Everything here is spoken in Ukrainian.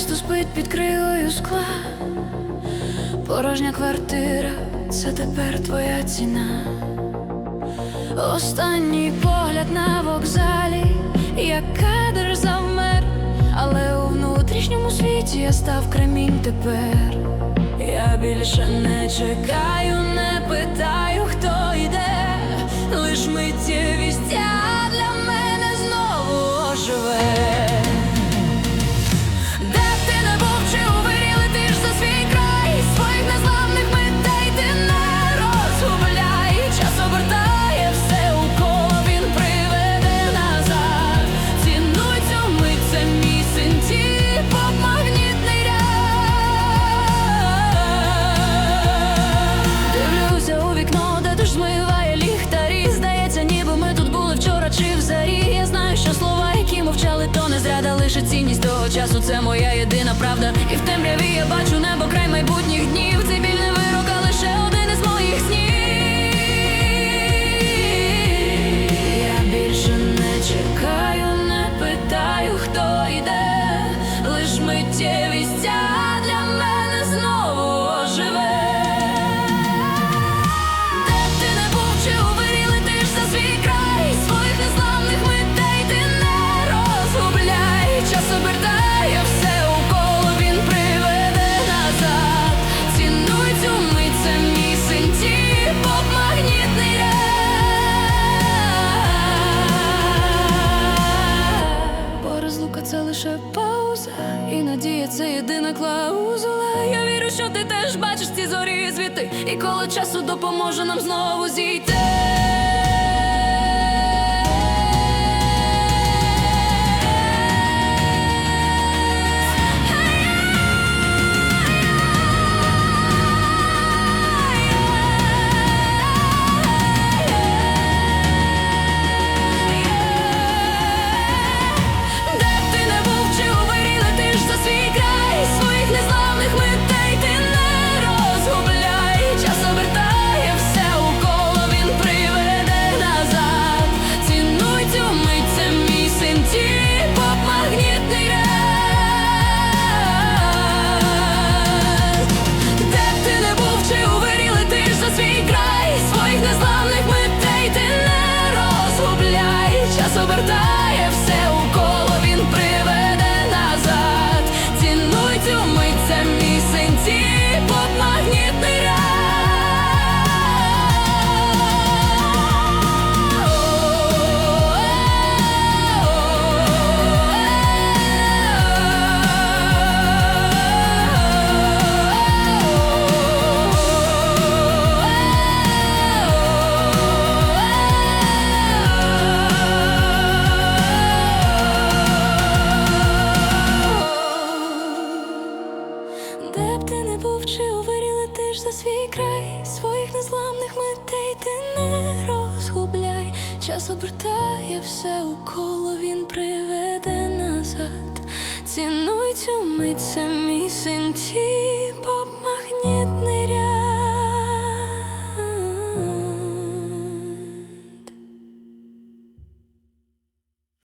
місто спить під крилою скла, порожня квартира, це тепер твоя ціна. Останній погляд на вокзалі, як кадр завмер, але у внутрішньому світі я став кремінь тепер. Я більше не чекаю, не питаю, хто йде, лиш миттєво часу це моя єдина правда, і в темряві я бачу. це лише пауза, і надія це єдина клаузула. Я вірю, що ти теж бачиш ці зорі звідти, і коло часу допоможе нам знову зійти. Стоїш за свій край, своїх незламних метей ти не розгубляй, час обертає все у коло, він приведе назад. Цінуй цю мить, це мій син ті